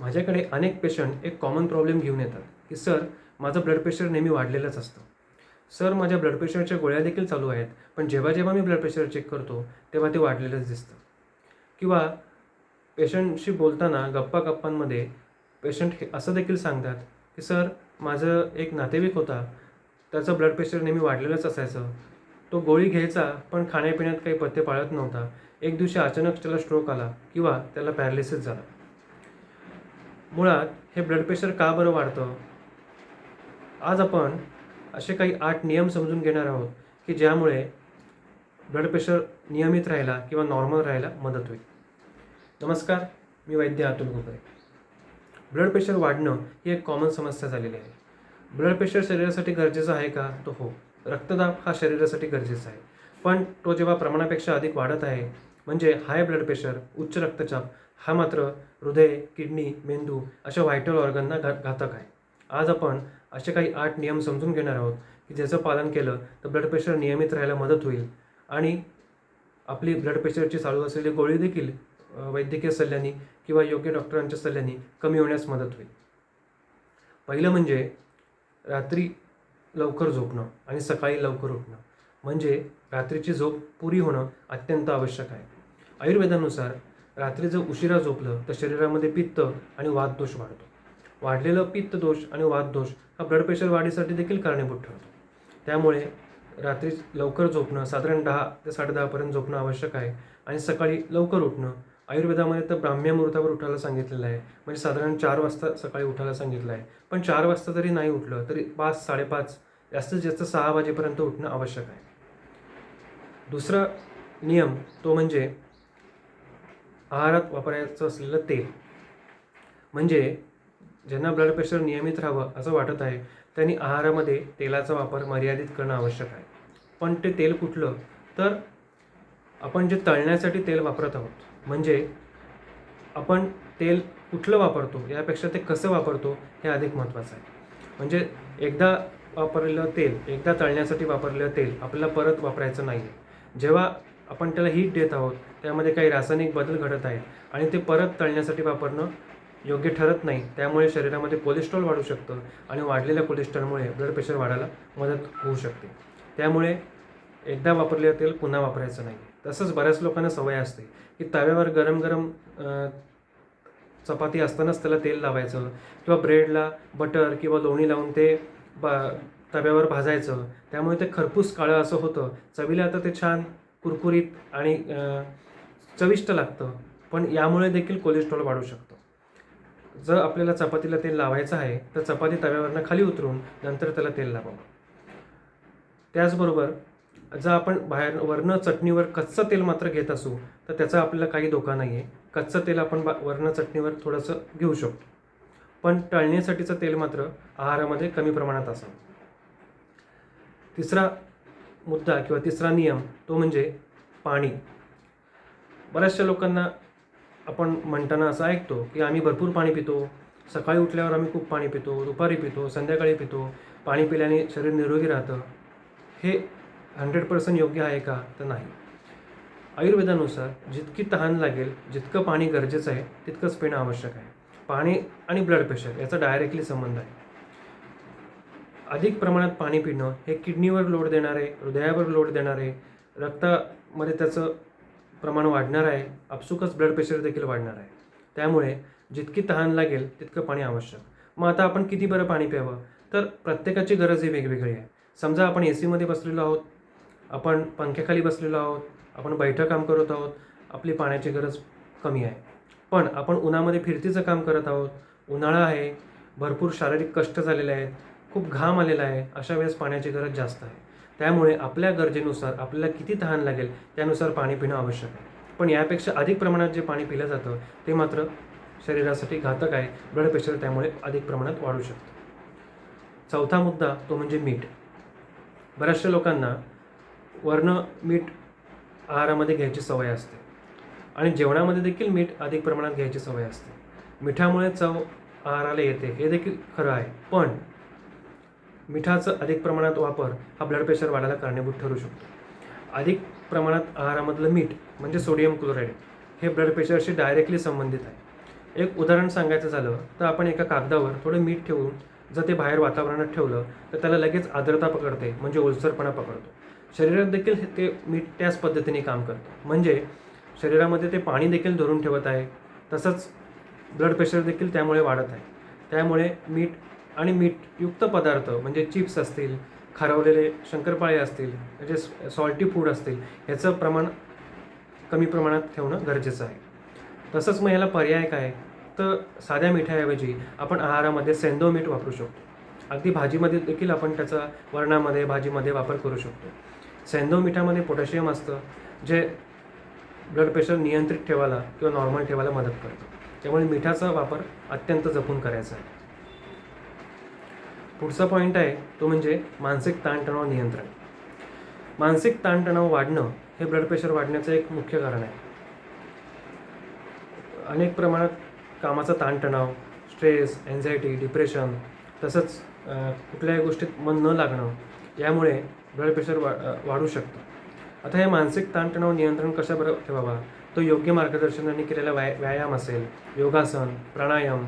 माझ्याकडे अनेक पेशंट एक कॉमन प्रॉब्लेम घेऊन येतात की सर माझं ब्लड प्रेशर नेहमी वाढलेलंच असतं. सर माझ्या ब्लड प्रेशरच्या गोळ्या देखील चालू आहेत पण जेव्हा जेव्हा मी ब्लड प्रेशर चेक करतो तेव्हा ते वाढलेलंच दिसतं. किंवा पेशंटशी बोलताना गप्पा गप्पांमध्ये पेशंट हे असं देखील सांगतात की सर माझं एक नातेवाईक होता त्याचं ब्लड प्रेशर नेहमी वाढलेलंच असायचं. तो गोळी घ्यायचा पण खाण्यापिण्यात काही पथ्य पाळत नव्हता. एक दिवशी अचानक त्याला स्ट्रोक आला किंवा त्याला पॅरालिसिस झाला. मुळात हे ब्लड प्रेशर का बरं वाढतं? आज आपण असे काही आठ नियम समजून घेणार आहोत की ज्यामुळे ब्लड प्रेशर नियमित राहायला किंवा नॉर्मल राहायला मदत होईल. नमस्कार मी वैद्य अतुल गोपरे ब्लड प्रेशर वाढणं ही एक कॉमन समस्या झालेली आहे. ब्लड प्रेशर शरीरासाठी गरजेचं आहे का? तो हो. रक्तदाब हा शरीरासाठी गरजेचा आहे. पण तो जेव्हा प्रमाणापेक्षा अधिक वाढत आहे म्हणजे हाय ब्लड प्रेशर उच्च रक्तचाप हा मात्र हृदय किडनी मेंदू अशा व्हायटल ऑर्गनना घा घातक आहे. आज आपण असे काही आठ नियम समजून घेणार आहोत की ज्याचं पालन केलं तर ब्लड प्रेशर नियमित राहायला मदत होईल आणि आपली ब्लड प्रेशरची चालू असलेली गोळी देखील वैद्यकीय सल्ल्याने किंवा योग्य डॉक्टरांच्या सल्ल्याने कमी होण्यास मदत होईल. पहिलं म्हणजे रात्री लवकर झोपणं आणि सकाळी लवकर उठणं. म्हणजे रात्रीची झोप पुरी होणं अत्यंत आवश्यक आहे. आयुर्वेदानुसार रात्री जर उशिरा झोपलं तर शरीरामध्ये पित्त आणि वातदोष वाढतो. वाढलेलं पित्त दोष आणि वातदोष हा ब्लड प्रेशर वाढीसाठी देखील कारणीभूत ठरतो. त्यामुळे रात्री लवकर झोपणं साधारण दहा ते साडेदहापर्यंत झोपणं आवश्यक आहे. आणि सकाळी लवकर उठणं आयुर्वेदामध्ये तर ब्राह्म्य मुहूर्तावर उठायला सांगितलेलं आहे. म्हणजे साधारण चार वाजता सकाळी उठायला सांगितलं आहे. पण चार वाजता जरी नाही उठलं तरी पाच साडेपाच जास्तीत जास्त सहा वाजेपर्यंत उठणं आवश्यक आहे. दुसरा नियम तो म्हणजे आहारात वापरायचं असलेलं तेल. म्हणजे ज्यांना ब्लड प्रेशर नियमित राहावं असं वाटत आहे त्यांनी आहारामध्ये तेलाचा वापर मर्यादित करणं आवश्यक आहे. पण ते तेल कुठलं? तर आपण जे तळण्यासाठी तेल वापरत आहोत म्हणजे आपण तेल कुठलं वापरतो यापेक्षा ते कसं वापरतो हे अधिक महत्त्वाचं आहे. म्हणजे एकदा वापरलेलं तेल एकदा तळण्यासाठी वापरलेलं तेल आपल्याला परत वापरायचं नाही आहे जेव्हा आपण त्याला हीट देत आहोत. त्यामध्ये काही रासायनिक बदल घडत आहेत आणि ते परत तळण्यासाठी वापरणं योग्य ठरत नाही. त्यामुळे शरीरामध्ये कोलेस्ट्रॉल वाढू शकतं आणि वाढलेल्या कोलेस्ट्रॉलमुळे ब्लड प्रेशर वाढायला मदत होऊ शकते. त्यामुळे एकदा वापरलेलं तेल पुन्हा वापरायचं नाही. तसंच बऱ्याच लोकांना सवय असते की तव्यावर गरम गरम चपाती असतानाच त्याला तेल लावायचं किंवा ब्रेडला बटर किंवा लोणी लावून ते बा तव्यावर भाजायचं. त्यामुळे ते खरपूस काळं असं होतं. चवीला आता ते छान कुरकुरीत आणि चविष्ट लागतं. पण यामुळे देखील कोलेस्ट्रॉल वाढू शकतो. जर आपल्याला चपातीला तेल लावायचं आहे तर चपाती तव्यावरनं खाली उतरून नंतर त्याला तेल लावावं. त्याचबरोबर जर आपण बाहेर वरनं चटणीवर कच्चं तेल मात्र घेत असू तर त्याचा आपल्याला काही धोका नाही आहे कच्चं तेल आपण बा वरनं चटणीवर थोडंसं घेऊ शकतो. पण टळण्यासाठीचं तेल मात्र आहारामध्ये कमी प्रमाणात असावं. तिसरा मुद्दा किंवा तिसरा नियम तो म्हणजे पाणी. बऱ्याचशा लोकांना आपण म्हणताना असं ऐकतो की आम्ही भरपूर पाणी पितो सकाळी उठल्यावर आम्ही खूप पाणी पितो दुपारी पितो संध्याकाळी पितो पाणी पिल्याने शरीर निरोगी राहतं. हे हंड्रेड पर्सेंट योग्य आहे का? तर नाही. आयुर्वेदानुसार जितकी तहान लागेल जितकं पाणी गरजेचं आहे तितकंच पिणं आवश्यक आहे. पाणी आणि ब्लड प्रेशर याचा डायरेक्टली संबंध आहे. अधिक प्रमाणात पाणी पिणं हे किडनीवर लोड देणार आहे हृदयावर लोड देणार आहे रक्तामध्ये त्याचं प्रमाण वाढणार आहे आपसुकच ब्लड प्रेशर देखील वाढणार आहे. त्यामुळे जितकी तहान लागेल तितकं पाणी आवश्यक. मग आता आपण किती बरं पाणी प्यावं? तर प्रत्येकाची गरज ही वेगवेगळी आहे. समजा आपण ए सीमध्ये बसलेलो आहोत आपण पंख्याखाली बसलेलो आहोत आपण बैठं काम करत आहोत आपली पाण्याची गरज कमी आहे. पण आपण उन्हामध्ये फिरतीचं काम करत आहोत उन्हाळा आहे भरपूर शारीरिक कष्ट झालेले आहेत खूप घाम आलेला आहे. अशा वेळेस पाण्याची गरज जास्त आहे. त्यामुळे आपल्या गरजेनुसार आपल्याला किती तहान लागेल त्यानुसार पाणी पिणं आवश्यक आहे. पण यापेक्षा अधिक प्रमाणात जे पाणी पिलं जातं ते मात्र शरीरासाठी घातक आहे. ब्लड प्रेशर त्यामुळे अधिक प्रमाणात वाढू शकतं. चौथा मुद्दा तो म्हणजे मीठ. बऱ्याचशा लोकांना वर्ण मीठ आहारामध्ये घ्यायची सवय असते. आणि जेवणामध्ये देखील मीठ अधिक प्रमाणात घ्यायची सवय असते. मिठामुळे चव आहाराला येते. हे देखील खरं आहे. पण मिठाचं अधिक प्रमाणात वापर हा ब्लड प्रेशर वाढायला कारणीभूत ठरू शकतो. अधिक प्रमाणात आहारामधलं मीठ म्हणजे सोडियम क्लोराईड हे ब्लड प्रेशरशी डायरेक्टली संबंधित आहे. एक उदाहरण सांगायचं झालं तर आपण एका कागदावर थोडं मीठ ठेवून जर ते बाहेर वातावरणात ठेवलं तर त्याला लगेच आर्द्रता पकडते म्हणजे ओलसरपणा पकडतो. शरीरात देखील हे- ते मीठ त्याच पद्धतीने काम करतं. म्हणजे शरीरामध्ये ते पाणी देखील धरून ठेवत आहे तसंच ब्लड प्रेशर देखील त्यामुळे वाढत आहे. त्यामुळे मीठ आणि मीठयुक्त पदार्थ म्हणजे चिप्स असतील खारवलेले शंकरपाळे असतील म्हणजे सॉल्टी फूड असतील ह्याचं प्रमाण कमी प्रमाणात ठेवणं गरजेचं आहे. तसंच मग याला पर्याय काय? तर साध्या मिठाऐवजी आपण आहारामध्ये सेंदो मीठ वापरू शकतो. अगदी भाजीमध्ये देखील आपण त्याचा वरणामध्ये भाजीमध्ये वापर करू शकतो. सेंदो मिठामध्ये पोटॅशियम असतं जे ब्लड प्रेशर नियंत्रित ठेवायला किंवा नॉर्मल ठेवायला मदत करतं. त्यामुळे मिठाचा वापर अत्यंत जपून करायचा आहे. पुढचा पॉईंट आहे तो म्हणजे मानसिक ताणतणाव नियंत्रण. मानसिक ताणतणाव वाढणं हे ब्लड प्रेशर वाढण्याचं एक मुख्य कारण आहे. अनेक प्रमाणात कामाचा ताणतणाव स्ट्रेस एन्झायटी डिप्रेशन तसंच कुठल्याही गोष्टीत मन न लागणं यामुळे ब्लड प्रेशर वा वाढू शकतं. आता हे मानसिक ताणतणाव नियंत्रण कशा बरं ठेवावा? तो योग्य मार्गदर्शनाने केलेला व्याय व्यायाम असेल योगासन प्राणायाम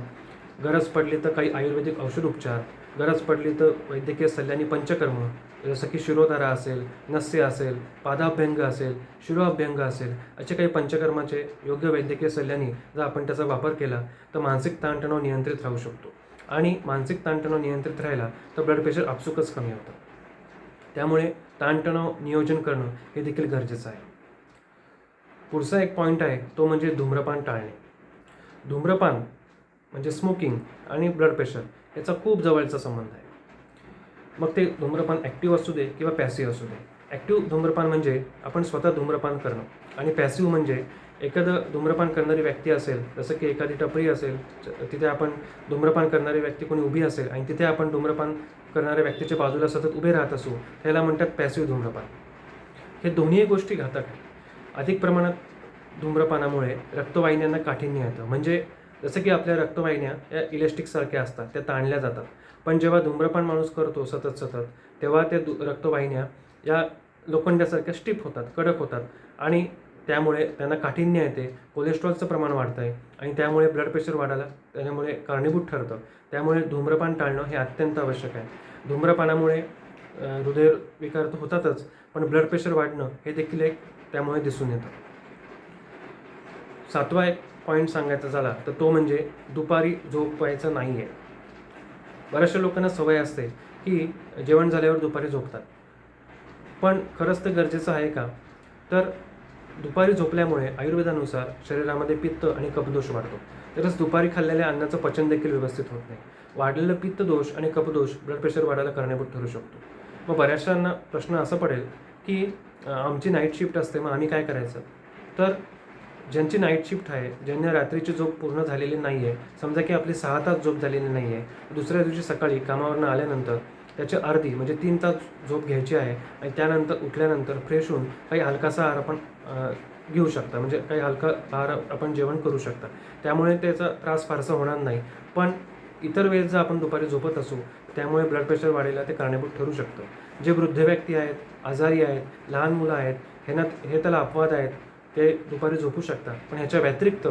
गरज पडली तर काही आयुर्वेदिक औषध उपचार गरज पडली तर वैद्यकीय सल्ल्याने पंचकर्म जसं की शिरोधारा असेल नस्य असेल पादाभ्यंग असेल शिरोअभ्यंग असेल असे काही पंचकर्माचे योग्य वैद्यकीय सल्ल्याने जर आपण त्याचा वापर केला तर मानसिक ताणतणाव नियंत्रित राहू शकतो. आणि मानसिक ताणतणाव नियंत्रित राहिला तर ब्लड प्रेशर आपसुकच कमी होतं. त्यामुळे ताणतणाव नियोजन करणं हे देखील गरजेचं आहे. पुढचा एक पॉईंट आहे तो म्हणजे धूम्रपान टाळणे. धूम्रपान म्हणजे स्मोकिंग आणि ब्लड प्रेशर याचा खूप जवळचा संबंध आहे. मग ते धूम्रपान ॲक्टिव्ह असू दे किंवा पॅसिव्ह असू दे. ॲक्टिव्ह धूम्रपान म्हणजे आपण स्वतः धूम्रपान करणं आणि पॅसिव्ह म्हणजे एखादं धूम्रपान करणारी व्यक्ती असेल जसं की एखादी टपरी असेल तिथे आपण धूम्रपान करणारी व्यक्ती कोणी उभी असेल आणि तिथे आपण धूम्रपान करणाऱ्या व्यक्तीच्या बाजूला सतत उभे राहत असू त्याला म्हणतात पॅसिव्ह धूम्रपान. हे दोन्ही गोष्टी घातक आहेत. अधिक प्रमाणात धूम्रपानामुळे रक्तवाहिन्यांना काठिण्य येतं. म्हणजे जसं की आपल्या रक्तवाहिन्या या इलेस्टिकसारख्या असतात त्या ताणल्या जातात. पण जेव्हा धूम्रपान माणूस करतो सतत सतत तेव्हा त्या दु रक्तवाहिन्या या लोखंडासारख्या स्टिप होतात कडक होतात. आणि त्यामुळे त्यांना काठिण्य येते कोलेस्ट्रॉलचं प्रमाण वाढतं आहे आणि त्यामुळे ब्लड प्रेशर वाढायला त्याच्यामुळे कारणीभूत ठरतं. त्यामुळे धूम्रपान टाळणं हे अत्यंत आवश्यक आहे. धूम्रपानामुळे हृदयविकार तर होतातच पण ब्लड प्रेशर वाढणं हे देखील एक त्यामुळे दिसून येतं. सातवा एक पॉईंट सांगायचा झाला तर तो म्हणजे दुपारी झोपायचं नाही आहे बऱ्याचशा लोकांना सवय असते की जेवण झाल्यावर दुपारी झोपतात. पण खरंच ते गरजेचं आहे का? तर दुपारी झोपल्यामुळे आयुर्वेदानुसार शरीरामध्ये पित्त आणि कपदोष वाढतो. तरच दुपारी खाल्लेल्या अन्नाचं पचन देखील व्यवस्थित होत नाही. वाढलेलं पित्त दोष आणि कपदोष ब्लड प्रेशर वाढायला कारणीभूत ठरू शकतो. मग बऱ्याचशांना प्रश्न असा पडेल की आमची नाईट शिफ्ट असते मग आम्ही काय करायचं? तर ज्यांची नाईट शिफ्ट आहे ज्यांना रात्रीची झोप पूर्ण झालेली नाही आहे समजा की आपली सहा तास झोप झालेली नाही आहे दुसऱ्या दिवशी सकाळी कामावरनं आल्यानंतर त्याची अर्धी म्हणजे तीन तास झोप घ्यायची आहे आणि त्यानंतर उठल्यानंतर फ्रेश होऊन काही हलकासा आहार आपण घेऊ शकता. म्हणजे काही हलका आहार आपण जेवण करू शकता. त्यामुळे त्याचा त्रास फारसा होणार नाही. पण इतर वेळेस जर आपण दुपारी झोपत असू त्यामुळे ब्लड प्रेशर वाढायला ते कारणीभूत ठरू शकतं. जे वृद्ध व्यक्ती आहेत आजारी आहेत लहान मुलं आहेत हे ना हे त्याला अपवाद आहेत. ते दुपारी झोपू शकतात. पण ह्याच्या व्यतिरिक्त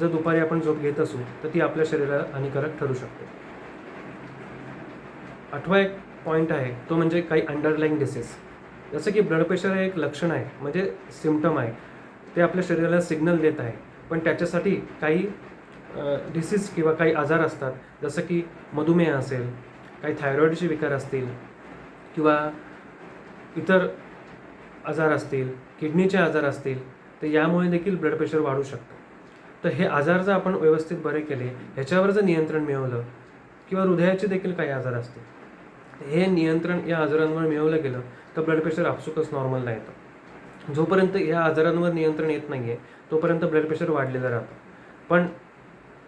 जर दुपारी आपण झोप घेत असू तर ती आपल्या शरीराला हानिकारक ठरू शकते. आठवा एक पॉईंट आहे तो म्हणजे काही अंडरलाईंग डिसीज जसं की ब्लड प्रेशर हे एक लक्षण आहे म्हणजे सिम्टम आहे. ते आपल्या शरीराला सिग्नल देत आहे. पण त्याच्यासाठी काही डिसीज किंवा काही आजार असतात जसं की मधुमेह असेल काही थायरॉईडचे विकार असतील किंवा इतर आजार असतील किडनीचे आजार असतील तर यामुळे देखील ब्लड प्रेशर वाढू शकतं. तर हे आजार जर आपण व्यवस्थित बरे केले ह्याच्यावर जर नियंत्रण मिळवलं किंवा हृदयाचे देखील काही आजार असतील हे नियंत्रण या आजारांवर मिळवलं गेलं तर ब्लड प्रेशर आपसुकच नॉर्मलला येतं. जोपर्यंत या आजारांवर नियंत्रण येत नाही आहे तोपर्यंत ब्लड प्रेशर वाढलेलं राहतं. पण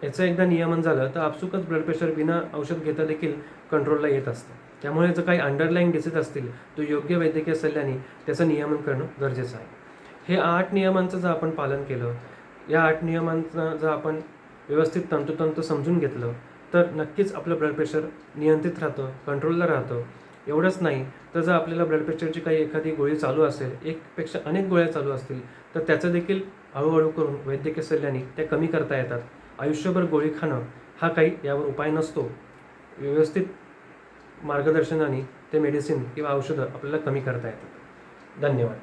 याचं एकदा नियमन झालं तर आपसुकच ब्लड प्रेशर बिना औषध घेता देखील कंट्रोलला येत असतं. त्यामुळे जर काही अंडरलाईन डिसीज असतील तो योग्य वैद्यकीय सल्ल्याने त्याचं नियमन करणं गरजेचं आहे. हे आठ नियमांचं जर आपण पालन केलं या आठ नियमांचं जर आपण व्यवस्थित तंतोतंत समजून घेतलं तर नक्कीच आपलं ब्लड प्रेशर नियंत्रित राहतं कंट्रोलला राहतं. एवढंच नाही तर जर आपल्याला ब्लड प्रेशरची काही एखादी गोळी चालू असेल एकपेक्षा अनेक गोळ्या चालू असतील तर त्याचं देखील हळूहळू करून वैद्यकीय सल्ल्याने त्या कमी करता येतात. आयुष्यभर गोळी खाणं हा काही यावर उपाय नसतो. व्यवस्थित मार्गदर्शनाने ते मेडिसिन किंवा औषधं आपल्याला कमी करता येतात. धन्यवाद.